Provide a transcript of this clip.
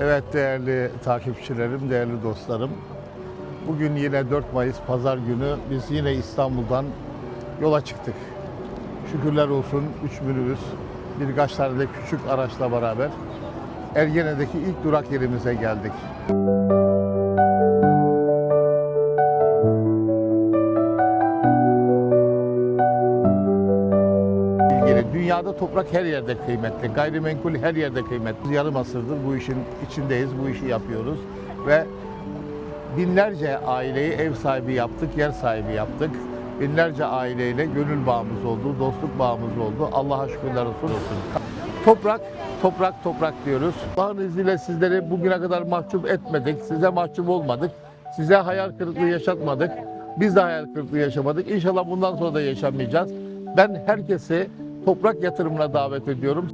Evet değerli takipçilerim, değerli dostlarım. Bugün yine 4 Mayıs Pazar günü biz yine İstanbul'dan yola çıktık. Şükürler olsun 3 minibüs, birkaç tane de küçük araçla beraber Ergene'deki ilk durak yerimize geldik. İlgili. Dünyada toprak her yerde kıymetli, gayrimenkul her yerde kıymetli. Yarım asırdır bu işin içindeyiz, bu işi yapıyoruz ve binlerce aileyi ev sahibi yaptık, yer sahibi yaptık. Binlerce aileyle gönül bağımız oldu, dostluk bağımız oldu. Allah'a şükürler olsun. Toprak, toprak, toprak diyoruz. Allah'ın izniyle sizleri bugüne kadar mahcup etmedik, size mahcup olmadık, size hayal kırıklığı yaşatmadık. Biz de hayal kırıklığı yaşamadık. İnşallah bundan sonra da yaşamayacağız. Ben herkesi toprak yatırımına davet ediyorum.